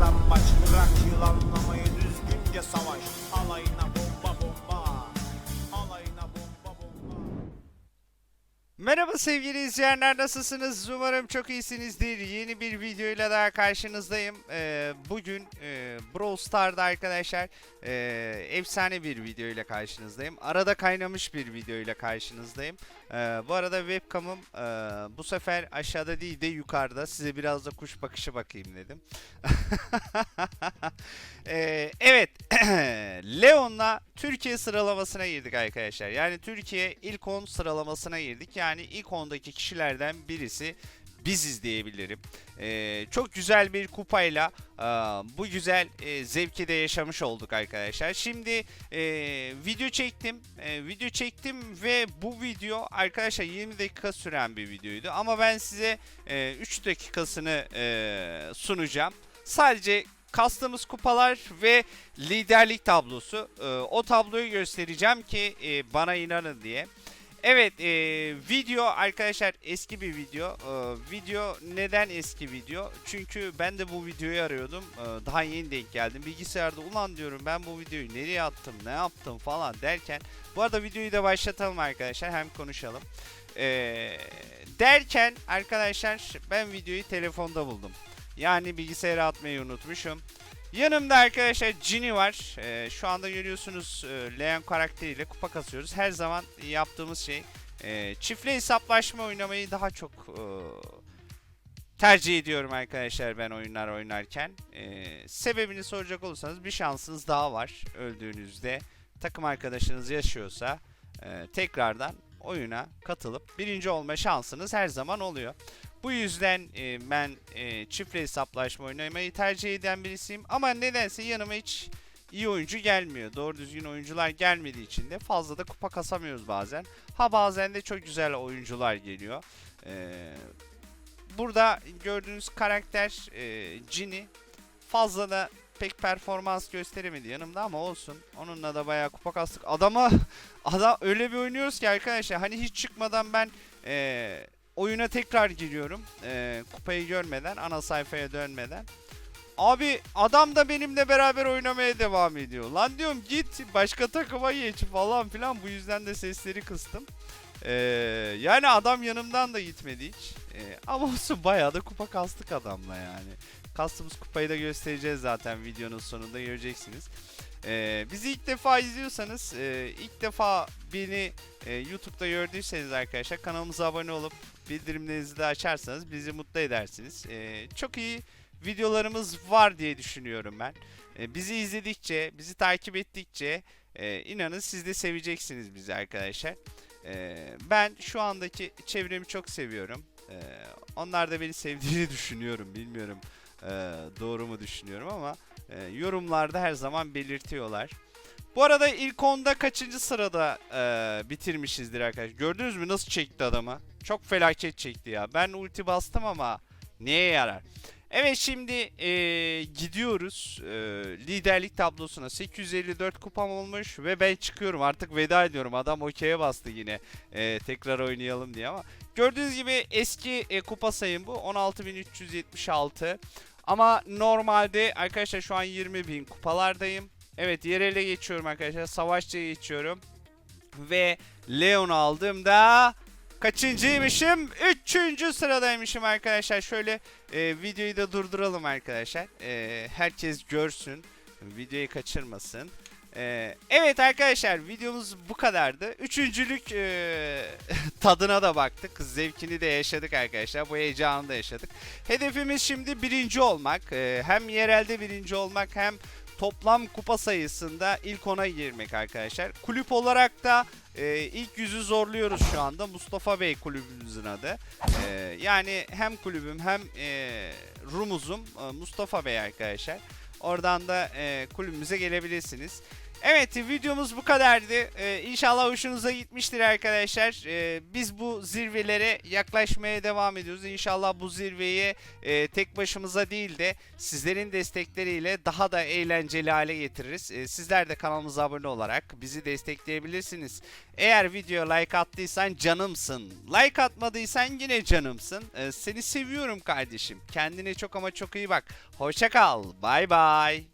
Adam baş bırak yılanlamayı düzgünce savaş Alayına bomba bomba Alayına bomba bomba Merhaba sevgili izleyenler nasılsınız? Umarım çok iyisinizdir. Yeni bir videoyla daha karşınızdayım. Ee, bugün e, Brawl Star'da arkadaşlar e, efsane bir videoyla karşınızdayım. Arada kaynamış bir videoyla karşınızdayım. Ee, bu arada webcam'ım e, bu sefer aşağıda değil de yukarıda. Size biraz da kuş bakışı bakayım dedim. Ee, evet. Leon'la Türkiye sıralamasına girdik arkadaşlar. Yani Türkiye ilk 10 sıralamasına girdik. Yani ilk 10'daki kişilerden birisi biziz diyebilirim. Ee, çok güzel bir kupayla e, bu güzel e, zevki de yaşamış olduk arkadaşlar. Şimdi e, video çektim. E, video çektim ve bu video arkadaşlar 20 dakika süren bir videoydu. Ama ben size e, 3 dakikasını e, sunacağım. Sadece kastığımız kupalar ve liderlik tablosu. Ee, o tabloyu göstereceğim ki e, bana inanın diye. Evet, e, video arkadaşlar eski bir video. Ee, video neden eski video? Çünkü ben de bu videoyu arıyordum. Ee, daha yeni denk geldim. Bilgisayarda ulan diyorum ben bu videoyu nereye attım, ne yaptım falan derken. Bu arada videoyu da başlatalım arkadaşlar. Hem konuşalım. Ee, derken arkadaşlar ben videoyu telefonda buldum. Yani bilgisayara atmayı unutmuşum. Yanımda arkadaşlar Ginny var. Ee, şu anda görüyorsunuz e, Leon karakteriyle kupa kasıyoruz. Her zaman yaptığımız şey e, çiftli hesaplaşma oynamayı daha çok e, tercih ediyorum arkadaşlar ben oyunlar oynarken. E, sebebini soracak olursanız bir şansınız daha var öldüğünüzde. Takım arkadaşınız yaşıyorsa e, tekrardan oyuna katılıp birinci olma şansınız her zaman oluyor. Bu yüzden e, ben e, çiftli hesaplaşma oynamayı tercih eden birisiyim. Ama nedense yanıma hiç iyi oyuncu gelmiyor. Doğru düzgün oyuncular gelmediği için de fazla da kupa kasamıyoruz bazen. Ha bazen de çok güzel oyuncular geliyor. E, burada gördüğünüz karakter e, Ginny fazla da pek performans gösteremedi yanımda ama olsun. Onunla da bayağı kupa kastık. Adama adam öyle bir oynuyoruz ki arkadaşlar hani hiç çıkmadan ben e, oyuna tekrar giriyorum. E, kupayı görmeden, ana sayfaya dönmeden. Abi adam da benimle beraber oynamaya devam ediyor. Lan diyorum git başka takıma geç falan filan. Bu yüzden de sesleri kıstım. E, yani adam yanımdan da gitmedi hiç. E, ama olsun bayağı da kupa kastık adamla yani. Kastığımız kupayı da göstereceğiz zaten videonun sonunda göreceksiniz. Ee, bizi ilk defa izliyorsanız, e, ilk defa beni e, YouTube'da gördüyseniz arkadaşlar kanalımıza abone olup bildirimlerinizi de açarsanız bizi mutlu edersiniz. Ee, çok iyi videolarımız var diye düşünüyorum ben. Ee, bizi izledikçe, bizi takip ettikçe e, inanın siz de seveceksiniz bizi arkadaşlar. Ee, ben şu andaki çevremi çok seviyorum. Ee, onlar da beni sevdiğini düşünüyorum. Bilmiyorum e, doğru mu düşünüyorum ama e, yorumlarda her zaman belirtiyorlar. Bu arada ilk onda kaçıncı sırada e, bitirmişizdir arkadaşlar. Gördünüz mü nasıl çekti adamı? Çok felaket çekti ya. Ben ulti bastım ama neye yarar? Evet şimdi e, gidiyoruz. E, liderlik tablosuna. 854 kupam olmuş ve ben çıkıyorum. Artık veda ediyorum. Adam okey'e bastı yine. E, tekrar oynayalım diye ama gördüğünüz gibi eski e, kupa sayım bu. 16376 ama normalde arkadaşlar şu an 20.000 kupalardayım. Evet yerele geçiyorum arkadaşlar. Savaşçıya geçiyorum. Ve Leon aldığımda kaçıncıymışım? Üçüncü sıradaymışım arkadaşlar. Şöyle e, videoyu da durduralım arkadaşlar. E, herkes görsün. Videoyu kaçırmasın. E, evet arkadaşlar videomuz bu kadardı. Üçüncülük e, tadına da baktık. Zevkini de yaşadık arkadaşlar. Bu heyecanı da yaşadık. Hedefimiz şimdi birinci olmak. E, hem yerelde birinci olmak hem toplam kupa sayısında ilk ona girmek arkadaşlar. Kulüp olarak da e, ilk yüzü zorluyoruz şu anda. Mustafa Bey kulübümüzün adı. E, yani hem kulübüm hem e, Rumuzum e, Mustafa Bey arkadaşlar. Oradan da e, kulübümüze gelebilirsiniz. Evet videomuz bu kadardı. Ee, inşallah hoşunuza gitmiştir arkadaşlar. Ee, biz bu zirvelere yaklaşmaya devam ediyoruz. İnşallah bu zirveyi e, tek başımıza değil de sizlerin destekleriyle daha da eğlenceli hale getiririz. Ee, sizler de kanalımıza abone olarak bizi destekleyebilirsiniz. Eğer video like attıysan canımsın. Like atmadıysan yine canımsın. Ee, seni seviyorum kardeşim. Kendine çok ama çok iyi bak. Hoşça kal. Bay bay.